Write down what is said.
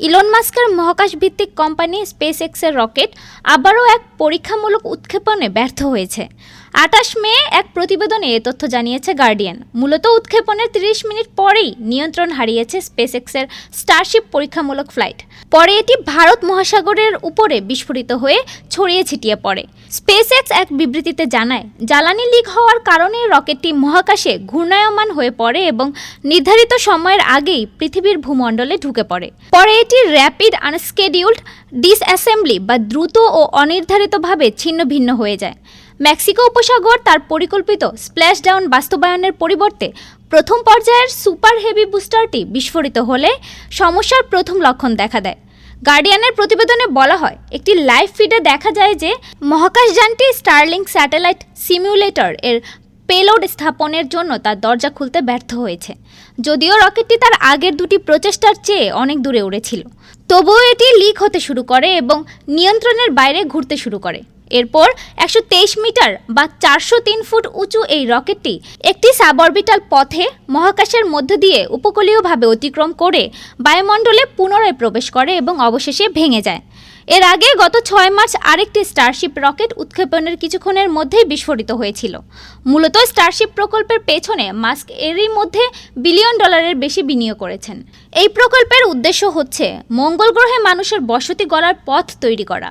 Elon মাস্কের মহাকাশ ভিত্তিক কোম্পানি স্পেস এক্সের রকেট আবারও এক পরীক্ষামূলক উৎক্ষেপণে ব্যর্থ হয়েছে। আটাশ মে এক প্রতিবেদনে এ তথ্য জানিয়েছে গার্ডিয়ান। মূলত উৎক্ষেপণের 30 মিনিট পরেই নিয়ন্ত্রণ হারিয়েছে স্পেস এক্সের স্টারশিপ পরীক্ষামূলক ফ্লাইট। পরে এটি ভারত মহাসাগরের উপরে বিস্ফোরিত হয়ে ছড়িয়ে ছিটিয়ে পড়ে। স্পেস এক্স এক বিবৃতিতে জানায়, জ্বালানি লিক হওয়ার কারণে রকেটটি মহাকাশে ঘূর্ণায়মান হয়ে পড়ে এবং নির্ধারিত সময়ের আগেই পৃথিবীর ভূমণ্ডলে ঢুকে পড়ে। পরে এটি র্যাপিড আনস্কেডিউলড ডিসঅ্যাসেম্বলি বা দ্রুত ও অনির্ধারিতভাবে ছিন্ন ভিন্ন হয়ে যায়। মেক্সিকো উপসাগর তার পরিকল্পিত স্প্ল্যাশ ডাউন বাস্তবায়নের পরিবর্তে প্রথম পর্যায়ের সুপার হেভি বুস্টারটি বিস্ফোরিত হলে সমস্যার প্রথম লক্ষণ দেখা দেয়। গার্ডিয়ানের প্রতিবেদনে বলা হয়, একটি লাইভ ফিডে দেখা যায় যে মহাকাশযানটি স্টারলিংক স্যাটেলাইট সিমিউলেটর এর পেলোড স্থাপনের জন্য তার দরজা খুলতে ব্যর্থ হয়েছে। যদিও রকেটটি তার আগের দুটি প্রচেষ্টার চেয়ে অনেক দূরে উড়েছিল। তবুও এটি লিক হতে শুরু করে এবং নিয়ন্ত্রণের বাইরে ঘুরতে শুরু করে। এরপর একশো তেইশ মিটার বা চারশো তিন ফুট উঁচু এই রকেটটি একটি সাবঅরবিটাল পথে মহাকাশের মধ্য দিয়ে উপকূলীয়ভাবে অতিক্রম করে বায়ুমণ্ডলে পুনরায় প্রবেশ করে এবং অবশেষে ভেঙে যায়। এর আগে গত ছয় মার্চ আরেকটি স্টারশিপ রকেট উৎক্ষেপণের কিছুক্ষণের মধ্যেই বিস্ফোরিত হয়েছিল। মূলত স্টারশিপ প্রকল্পের পেছনে মাস্ক এরই মধ্যে বিলিয়ন ডলারের বেশি বিনিয়োগ করেছেন। এই প্রকল্পের উদ্দেশ্য হচ্ছে মঙ্গল গ্রহে মানুষের বসতি গড়ার পথ তৈরি করা।